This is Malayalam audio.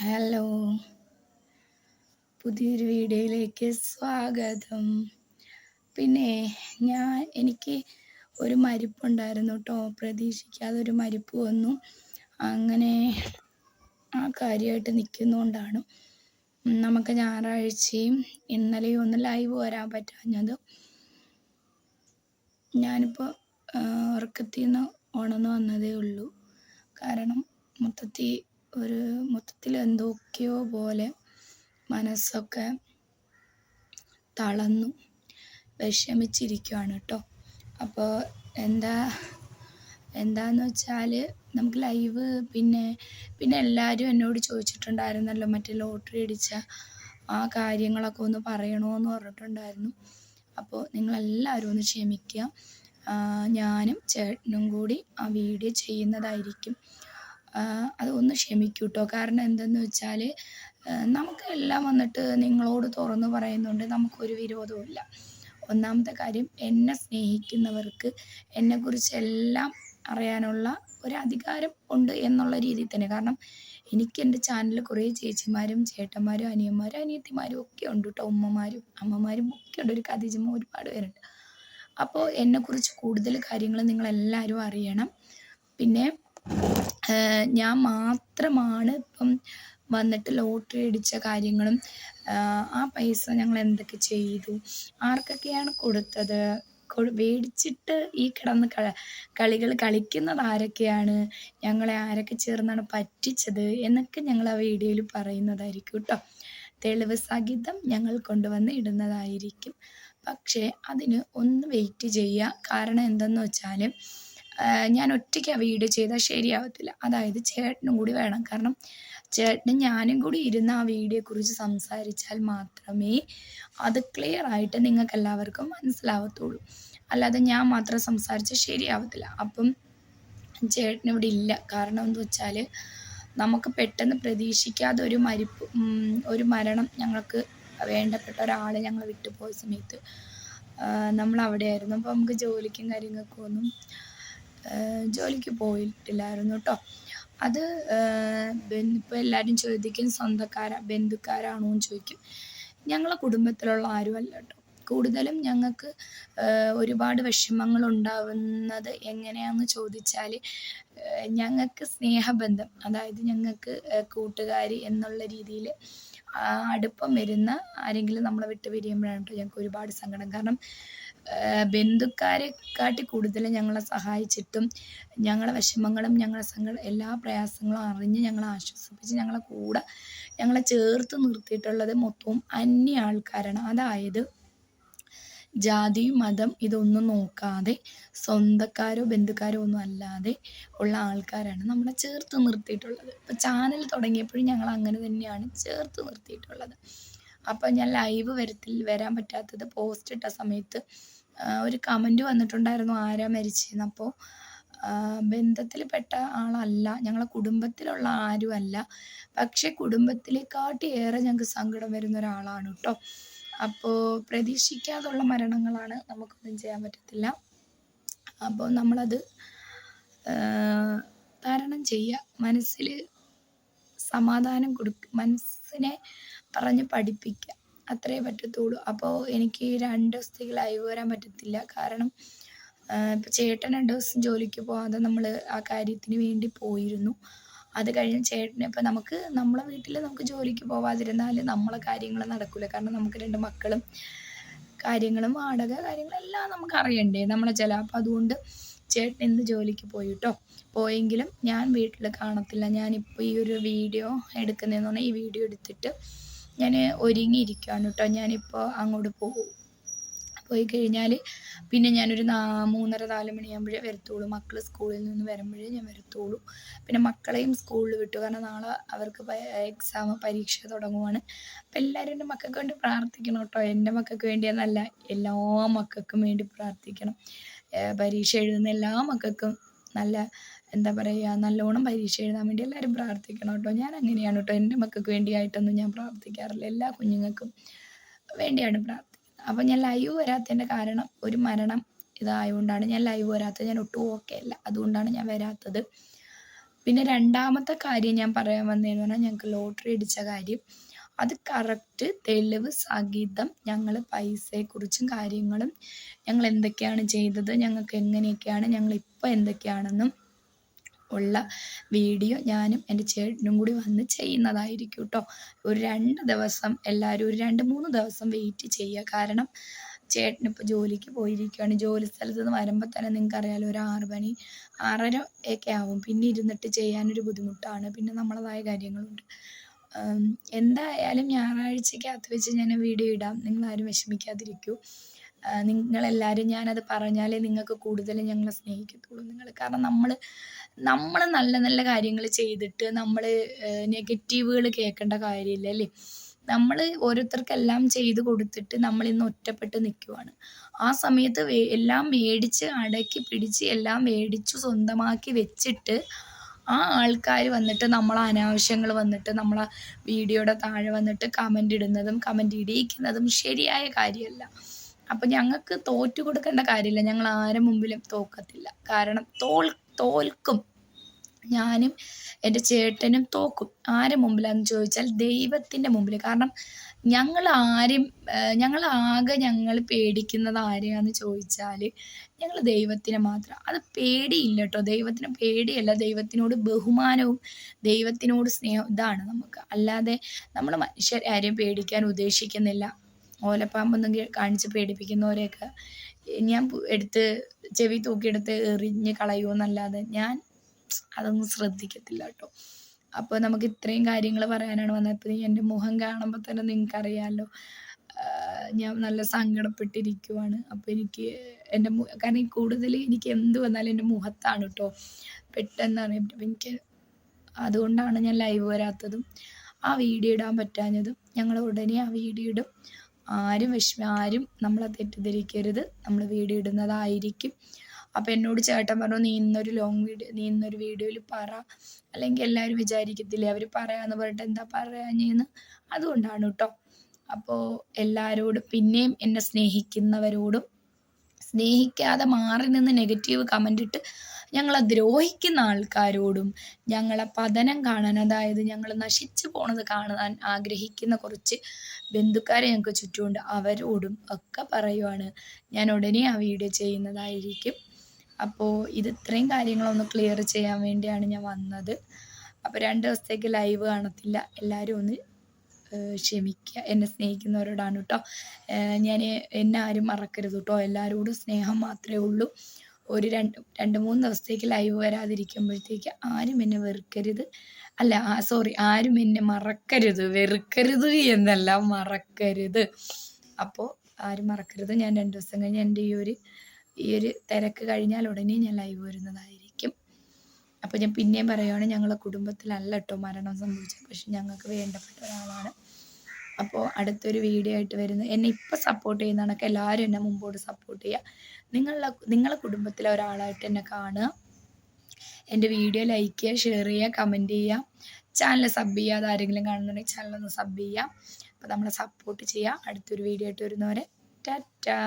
ഹലോ പുതിയൊരു വീഡിയോയിലേക്ക് സ്വാഗതം. പിന്നെ ഞാൻ എനിക്ക് ഒരു മരിപ്പുണ്ടായിരുന്നു കേട്ടോ പ്രതീക്ഷിക്കാതെ ഒരു മരിപ്പ് വന്നു. അങ്ങനെ ആ കാര്യമായിട്ട് നിൽക്കുന്നതുകൊണ്ടാണ് നമുക്ക് ഞായറാഴ്ചയും ഇന്നലെയും ഒന്ന് ലൈവ് വരാൻ പറ്റാഞ്ഞത്. ഞാനിപ്പോൾ ഉറക്കത്തിൽ നിന്ന് ഉണർന്നു വന്നതേ ഉള്ളൂ. കാരണം മൊത്തത്തിൽ ഒരു മൊത്തത്തിൽ എന്തൊക്കെയോ പോലെ മനസ്സൊക്കെ തളന്നു വിഷമിച്ചിരിക്കുകയാണ് കേട്ടോ അപ്പോൾ എന്താ എന്താന്ന് വെച്ചാൽ നമുക്ക് ലൈവ് പിന്നെ പിന്നെ എല്ലാവരും എന്നോട് ചോദിച്ചിട്ടുണ്ടായിരുന്നല്ലോ മറ്റേ ലോട്ടറി അടിച്ച ആ കാര്യങ്ങളൊക്കെ ഒന്ന് പറയണമെന്ന് പറഞ്ഞിട്ടുണ്ടായിരുന്നു. അപ്പോൾ നിങ്ങളെല്ലാവരും ഒന്ന് ക്ഷമിക്കുക. ഞാനും ചേട്ടനും കൂടി ആ വീഡിയോ ചെയ്യുന്നതായിരിക്കും. അത് ഒന്ന് ക്ഷമിക്കൂ കേട്ടോ കാരണം എന്തെന്ന് വെച്ചാൽ നമുക്ക് എല്ലാം വന്നിട്ട് നിങ്ങളോട് തുറന്നു പറയുന്നുണ്ട്. നമുക്കൊരു വിരോധവുമില്ല ഒന്നാമത്തെ കാര്യം എന്നെ സ്നേഹിക്കുന്നവർക്ക് എന്നെക്കുറിച്ച് എല്ലാം അറിയാനുള്ള ഒരു അധികാരം ഉണ്ട് എന്നുള്ള രീതിയിൽ തന്നെ. കാരണം എനിക്ക് എന്റെ ചാനലിൽ കുറേ ചേച്ചിമാരും ചേട്ടന്മാരും അനിയന്മാരും അനിയത്തിമാരും ഒക്കെ ഉണ്ട് കേട്ടോ ഉമ്മമാരും അമ്മമാരും ഒക്കെ ഉണ്ട്. ഒരു കഥിജമ്മ ഒരുപാട് പേരുണ്ട്. അപ്പോൾ എന്നെക്കുറിച്ച് കൂടുതൽ കാര്യങ്ങൾ നിങ്ങളെല്ലാവരും അറിയണം. പിന്നെ ഞാൻ മാത്രമാണ് ഇപ്പം വന്നിട്ട് ലോട്ടറി അടിച്ച കാര്യങ്ങളും ആ പൈസ ഞങ്ങൾ എന്തൊക്കെ ചെയ്തു ആർക്കൊക്കെയാണ് കൊടുത്തത് മേടിച്ചിട്ട് ഈ കിടന്ന് കളികൾ കളിക്കുന്നത് ആരൊക്കെയാണ് ഞങ്ങളെ ആരൊക്കെ ചേർന്നാണ് പറ്റിച്ചത് എന്നൊക്കെ ഞങ്ങൾ ആ വീഡിയോയിൽ പറയുന്നതായിരിക്കും കേട്ടോ. തെളിവ് സഹിതം ഞങ്ങൾ കൊണ്ടുവന്ന് ഇടുന്നതായിരിക്കും. പക്ഷേ അതിന് ഒന്ന് വെയിറ്റ് ചെയ്യുക. കാരണം എന്തെന്ന് വെച്ചാൽ ഞാൻ ഒറ്റയ്ക്ക് ആ വീഡിയോ ചെയ്താൽ ശരിയാവത്തില്ല. അതായത് ചേട്ടനും കൂടി വേണം. കാരണം ചേട്ടനും ഞാനും കൂടി ഇരുന്ന് ആ വീഡിയോയെക്കുറിച്ച് സംസാരിച്ചാൽ മാത്രമേ അത് ക്ലിയർ ആയിട്ട് നിങ്ങൾക്ക് എല്ലാവർക്കും മനസ്സിലാവത്തുള്ളൂ. അല്ലാതെ ഞാൻ മാത്രം സംസാരിച്ചാൽ ശരിയാവത്തില്ല. അപ്പം ചേട്ടൻ ഇവിടെ ഇല്ല. കാരണം എന്ന് വെച്ചാൽ നമുക്ക് പെട്ടെന്ന് പ്രതീക്ഷിക്കാതെ ഒരു മരിപ്പ് ഒരു മരണം ഞങ്ങൾക്ക് വേണ്ടപ്പെട്ട ഒരാൾ ഞങ്ങൾ വിട്ടുപോയ സമയത്ത് നമ്മൾ അവിടെയായിരുന്നു അപ്പോൾ നമുക്ക് ജോലിക്കും കാര്യങ്ങൾക്കും ഒന്നും ജോലിക്ക് പോയിട്ടില്ലായിരുന്നു കേട്ടോ അത് ഇപ്പോൾ എല്ലാവരും ചോദിക്കും സ്വന്തക്കാരാ ബന്ധുക്കാരാണോ? എന്ന് ചോദിക്കും. ഞങ്ങളെ കുടുംബത്തിലുള്ള ആരും അല്ല കേട്ടോ കൂടുതലും ഞങ്ങൾക്ക് ഒരുപാട് വിഷമങ്ങൾ ഉണ്ടാവുന്നത് എങ്ങനെയാണെന്ന് ചോദിച്ചാൽ ഞങ്ങൾക്ക് സ്നേഹബന്ധം അതായത് ഞങ്ങൾക്ക് കൂട്ടുകാർ എന്നുള്ള രീതിയിൽ അടുപ്പം വരുന്ന ആരെങ്കിലും നമ്മളെ വിട്ട് പിരിയുമ്പോഴാണ് കേട്ടോ ഞങ്ങൾക്ക് ഒരുപാട് സങ്കടം. കാരണം ബന്ധുക്കാരെക്കാട്ടി കൂടുതൽ ഞങ്ങളെ സഹായിച്ചിട്ടും ഞങ്ങളെ വിഷമങ്ങളും ഞങ്ങളെ സങ്ക എല്ലാ പ്രയാസങ്ങളും അറിഞ്ഞ് ഞങ്ങളെ ആശ്വസിപ്പിച്ച് ഞങ്ങളെ കൂടെ ഞങ്ങളെ ചേർത്ത് നിർത്തിയിട്ടുള്ളത് മൊത്തവും അന്യ ആൾക്കാരാണ്. അതായത് ജാതി മതം ഇതൊന്നും നോക്കാതെ സ്വന്തക്കാരോ ബന്ധുക്കാരോ ഒന്നും അല്ലാതെ ഉള്ള ആൾക്കാരാണ് നമ്മളെ ചേർത്ത് നിർത്തിയിട്ടുള്ളത്. ഇപ്പോൾ ചാനൽ തുടങ്ങിയപ്പോഴും ഞങ്ങൾ അങ്ങനെ തന്നെയാണ് ചേർത്ത് നിർത്തിയിട്ടുള്ളത്. അപ്പോൾ ഞാൻ ലൈവ് വരത്തിൽ വരാൻ പറ്റാത്തത് പോസ്റ്റ് ഇട്ട സമയത്ത് ഒരു കമന്റ് വന്നിട്ടുണ്ടായിരുന്നു ആരാ മരിച്ചതെന്ന് അപ്പോൾ ബന്ധത്തിൽപ്പെട്ട ആളല്ല. ഞങ്ങളെ കുടുംബത്തിലുള്ള ആരുമല്ല പക്ഷേ കുടുംബത്തിലേക്കാട്ടി ഏറെ ഞങ്ങൾക്ക് സങ്കടം വരുന്ന ഒരാളാണ് കേട്ടോ അപ്പോൾ പ്രതീക്ഷിക്കാതുള്ള മരണങ്ങളാണ് നമുക്കൊന്നും ചെയ്യാൻ പറ്റത്തില്ല. അപ്പോൾ നമ്മളത് തരണം ചെയ്യുക മനസ്സിൽ സമാധാനം കൊടുക്കുക മനസ്സിനെ പറഞ്ഞ് പഠിപ്പിക്കുക അത്രേ പറ്റത്തുള്ളൂ. അപ്പോൾ എനിക്ക് രണ്ട് ദിവസത്തേക്ക് ലൈവ് വരാൻ പറ്റത്തില്ല. കാരണം ഇപ്പം ചേട്ടൻ രണ്ട് ദിവസം ജോലിക്ക് പോകാതെ നമ്മൾ ആ കാര്യത്തിന് വേണ്ടി പോയിരുന്നു. അത് കഴിഞ്ഞ് ചേട്ടന് ഇപ്പം നമുക്ക് നമ്മളെ വീട്ടിൽ നമുക്ക് ജോലിക്ക് പോവാതിരുന്നാൽ നമ്മളെ കാര്യങ്ങൾ നടക്കില്ല കാരണം നമുക്ക് രണ്ട് മക്കളും കാര്യങ്ങളും വാടക കാര്യങ്ങളെല്ലാം നമുക്ക് അറിയണ്ടേ നമ്മളെ ചില. അപ്പം അതുകൊണ്ട് ചേട്ടൻ ഇന്ന് ജോലിക്ക് പോയി കേട്ടോ പോയെങ്കിലും ഞാൻ വീട്ടിൽ കാണത്തില്ല. ഞാനിപ്പോൾ ഈ ഒരു വീഡിയോ എടുക്കുന്നതെന്ന് പറഞ്ഞാൽ ഈ വീഡിയോ എടുത്തിട്ട് ഞാൻ ഒരുങ്ങിയിരിക്കുകയാണ് കേട്ടോ ഞാനിപ്പോൾ അങ്ങോട്ട് പോകും പോയി കഴിഞ്ഞാൽ പിന്നെ ഞാനൊരു നാ മൂന്നര നാല് മണിയാകുമ്പോഴേ വരത്തുള്ളൂ. മക്കൾ സ്കൂളിൽ നിന്ന് വരുമ്പോഴേ ഞാൻ വരത്തുള്ളൂ. പിന്നെ മക്കളെയും സ്കൂളിൽ വിട്ടു. കാരണം നാളെ അവർക്ക് എക്സാം പരീക്ഷ തുടങ്ങുവാണ്. അപ്പം എല്ലാവരും എന്റെ മക്കൾക്ക് വേണ്ടി പ്രാർത്ഥിക്കണം കേട്ടോ എന്റെ മക്കൾക്ക് വേണ്ടിയെന്നല്ല എല്ലാ മക്കൾക്കും വേണ്ടി പ്രാർത്ഥിക്കണം. പരീക്ഷ എഴുതുന്ന എല്ലാ മക്കൾക്കും നല്ല എന്താ പറയുക നല്ലോണം പരീക്ഷ എഴുതാൻ വേണ്ടി എല്ലാവരും പ്രാർത്ഥിക്കണം കേട്ടോ. ഞാൻ അങ്ങനെയാണ് കേട്ടോ. എന്റെ മക്കൾക്ക് വേണ്ടിയായിട്ടൊന്നും ഞാൻ പ്രാർത്ഥിക്കാറില്ല. എല്ലാ കുഞ്ഞുങ്ങൾക്കും വേണ്ടിയാണ് പ്രാർത്ഥിക്കുന്നത്. അപ്പോൾ ഞാൻ ലൈവ് വരാത്തതിന്റെ കാരണം ഒരു മരണം ഇതായതുകൊണ്ടാണ് ഞാൻ ലൈവ് വരാത്തത്. ഞാൻ ഒട്ടും ഓക്കെ അല്ല. അതുകൊണ്ടാണ് ഞാൻ വരാത്തത്. പിന്നെ രണ്ടാമത്തെ കാര്യം ഞാൻ പറയാൻ വന്നതെന്ന് പറഞ്ഞാൽ ഞങ്ങൾക്ക് ലോട്ടറി അടിച്ച കാര്യം അത് കറക്റ്റ് തെളിവ് സഹിതം ഞങ്ങൾ പൈസയെക്കുറിച്ചും കാര്യങ്ങളും ഞങ്ങൾ എന്തൊക്കെയാണ് ചെയ്തത് ഞങ്ങൾക്ക് എങ്ങനെയൊക്കെയാണ് ഞങ്ങൾ ഇപ്പോൾ എന്തൊക്കെയാണെന്നും ഉള്ള വീഡിയോ ഞാനും എന്റെ ചേട്ടനും കൂടി വന്ന് ചെയ്യുന്നതായിരിക്കും കേട്ടോ. ഒരു രണ്ട് ദിവസം എല്ലാവരും ഒരു രണ്ട് മൂന്ന് ദിവസം വെയിറ്റ് ചെയ്യുക. കാരണം ചേട്ടനിപ്പോൾ ജോലിക്ക് പോയിരിക്കുകയാണ്. ജോലി സ്ഥലത്ത് നിന്ന് വരുമ്പോൾ തന്നെ നിങ്ങൾക്ക് അറിയാലോ ഒരു ആറ് മണി ആറര ഒക്കെ ആവും. പിന്നെ ഇരുന്നിട്ട് ചെയ്യാനൊരു ബുദ്ധിമുട്ടാണ്. പിന്നെ നമ്മളതായ കാര്യങ്ങളുണ്ട്. എന്തായാലും ഞായറാഴ്ചക്കകത്ത് വെച്ച് ഞാൻ വീഡിയോ ഇടാം. നിങ്ങളാരും വിഷമിക്കാതിരിക്കൂ. നിങ്ങളെല്ലാവരും ഞാനത് പറഞ്ഞാലേ നിങ്ങൾക്ക് കൂടുതൽ ഞങ്ങളെ സ്നേഹിക്കത്തുള്ളൂ. നിങ്ങൾ കാരണം നമ്മൾ നമ്മൾ നല്ല നല്ല കാര്യങ്ങൾ ചെയ്തിട്ട് നമ്മൾ നെഗറ്റീവുകൾ കേൾക്കേണ്ട കാര്യമില്ല അല്ലേ? നമ്മൾ ഓരോരുത്തർക്കെല്ലാം ചെയ്തു കൊടുത്തിട്ട് നമ്മൾ ഇന്ന് ഒറ്റപ്പെട്ട് നിൽക്കുവാണ് ആ സമയത്ത് എല്ലാം മേടിച്ച് അടക്കി പിടിച്ച് എല്ലാം മേടിച്ചു സ്വന്തമാക്കി വെച്ചിട്ട് ആ ആൾക്കാർ വന്നിട്ട് നമ്മളെ അനാവശ്യങ്ങൾ വന്നിട്ട് നമ്മളെ വീഡിയോയുടെ താഴെ വന്നിട്ട് കമന്റ് ഇടുന്നതും കമന്റ് ഇടിയിക്കുന്നതും ശരിയായ കാര്യമല്ല. അപ്പം ഞങ്ങൾക്ക് തോറ്റു കൊടുക്കേണ്ട കാര്യമില്ല. ഞങ്ങൾ ആരും മുമ്പിലും തോക്കത്തില്ല. കാരണം തോൽ തോൽക്കും. ഞാനും എന്റെ ചേട്ടനും തോക്കും. ആരെ മുമ്പിലാന്ന് ചോദിച്ചാൽ ദൈവത്തിന്റെ മുമ്പിൽ കാരണം ഞങ്ങൾ ആരും ഞങ്ങൾ ആകെ ഞങ്ങൾ പേടിക്കുന്നത് ആരെയാന്ന് ചോദിച്ചാൽ ഞങ്ങൾ ദൈവത്തിനെ മാത്രം. അത് പേടിയില്ല കേട്ടോ. ദൈവത്തിന് പേടിയല്ല. ദൈവത്തിനോട് ബഹുമാനവും ദൈവത്തിനോട് സ്നേഹം ഇതാണ് നമുക്ക്. അല്ലാതെ നമ്മൾ മനുഷ്യരെ ആരെയും പേടിക്കാൻ ഉദ്ദേശിക്കുന്നില്ല. ഓലപ്പാമ്പൊന്നും കാണിച്ച് പേടിപ്പിക്കുന്നവരെയൊക്കെ ഞാൻ എടുത്ത് ചെവി തൂക്കിയെടുത്ത് എറിഞ്ഞ് കളയുമെന്നല്ലാതെ ഞാൻ അതൊന്നും ശ്രദ്ധിക്കത്തില്ല കേട്ടോ. അപ്പോൾ നമുക്ക് ഇത്രയും കാര്യങ്ങൾ പറയാനാണ് വന്നത്. എന്റെ മുഖം കാണുമ്പോൾ തന്നെ നിങ്ങൾക്കറിയാമല്ലോ ഞാൻ നല്ല സങ്കടപ്പെട്ടിരിക്കുവാണ്. അപ്പോൾ എനിക്ക് എന്റെ കാരണം കൂടുതൽ എനിക്ക് എന്ത് വന്നാലും എന്റെ മുഖത്താണ് കേട്ടോ പെട്ടെന്ന് എനിക്ക് അതുകൊണ്ടാണ് ഞാൻ ലൈവ് വരാത്തതും ആ വീഡിയോ ഇടാൻ പറ്റാഞ്ഞതും ഞങ്ങൾ ഉടനെ ആ വീഡിയോ ഇടും. ആരും വിഷമ ആരും നമ്മളെ തെറ്റിദ്ധരിക്കരുത്. നമ്മൾ വീഡിയോ ഇടുന്നതായിരിക്കും അപ്പോൾ എന്നോട് ചേട്ടൻ പറഞ്ഞു നീ ഇന്നൊരു ലോങ് വീഡിയോ നീ ഇന്നൊരു വീഡിയോയിൽ പറ. അല്ലെങ്കിൽ എല്ലാവരും വിചാരിക്കത്തില്ലേ അവർ പറയാന്ന് പറഞ്ഞിട്ട് എന്താ പറയാഞ്ഞെന്ന്? അതുകൊണ്ടാണ് കേട്ടോ അപ്പോൾ എല്ലാവരോടും പിന്നെയും എന്നെ സ്നേഹിക്കുന്നവരോടും സ്നേഹിക്കാതെ മാറി നിന്ന് നെഗറ്റീവ് കമന്റ് ഇട്ട് ഞങ്ങളെ ദ്രോഹിക്കുന്ന ആൾക്കാരോടും ഞങ്ങളെ പതനം കാണാൻ അതായത് ഞങ്ങൾ നശിച്ചു പോണത് കാണാൻ ആഗ്രഹിക്കുന്ന കുറച്ച് ബന്ധുക്കാരെ ഞങ്ങൾക്ക് ചുറ്റുമുണ്ട്. അവരോടും ഒക്കെ പറയുവാണ്. ഞാൻ ഉടനെ ആ വീഡിയോ ചെയ്യുന്നതായിരിക്കും. അപ്പോൾ ഇത് ഇത്രയും കാര്യങ്ങളൊന്ന് ക്ലിയർ ചെയ്യാൻ വേണ്ടിയാണ് ഞാൻ വന്നത്. അപ്പോൾ രണ്ട് ദിവസത്തേക്ക് ലൈവ് കാണത്തില്ല. എല്ലാവരും ഒന്ന് ക്ഷമിക്കുക. എന്നെ സ്നേഹിക്കുന്നവരോടാണ് കേട്ടോ ഞാൻ എന്നെ ആരും മറക്കരുത് കേട്ടോ എല്ലാവരോടും സ്നേഹം മാത്രമേ ഉള്ളൂ. ഒരു രണ്ട് രണ്ട് മൂന്ന് ദിവസത്തേക്ക് ലൈവ് വരാതിരിക്കുമ്പോഴത്തേക്ക് ആരും എന്നെ വെറുക്കരുത്. അല്ല സോറി ആരും എന്നെ മറക്കരുത്. വെറുക്കരുത് എന്നല്ല മറക്കരുത്. അപ്പോൾ ആരും മറക്കരുത്. ഞാൻ രണ്ട് ദിവസം കഴിഞ്ഞ് എന്റെ ഈ ഒരു ഈ ഒരു തിരക്ക് കഴിഞ്ഞാൽ ഉടനെ ഞാൻ ലൈവ് വരുന്നതായിരിക്കും. അപ്പോൾ ഞാൻ പിന്നെയും പറയുകയാണ് ഞങ്ങളെ കുടുംബത്തിലല്ല കേട്ടോ മരണം സംഭവിച്ചത്. പക്ഷെ ഞങ്ങൾക്ക് വേണ്ടപ്പെട്ട ഒരാളാണ്. അപ്പോൾ അടുത്തൊരു വീഡിയോ ആയിട്ട് വരുന്നത് എന്നെ ഇപ്പം സപ്പോർട്ട് ചെയ്യുന്ന കണക്ക് എല്ലാവരും എന്നെ മുമ്പോട്ട് സപ്പോർട്ട് ചെയ്യുക നിങ്ങളുടെ നിങ്ങളെ കുടുംബത്തിലെ ഒരാളായിട്ട് എന്നെ കാണുക. എന്റെ വീഡിയോ ലൈക്ക് ചെയ്യുക ഷെയർ ചെയ്യുക കമന്റ് ചെയ്യുക. ചാനൽ സബ് ചെയ്യുക. ആരെങ്കിലും കാണുന്നുണ്ടെങ്കിൽ ചാനലൊന്ന് സബ് ചെയ്യുക. അപ്പോൾ നമ്മളെ സപ്പോർട്ട് ചെയ്യുക. അടുത്തൊരു വീഡിയോ ആയിട്ട് വരുന്നവരെ. ടാറ്റാ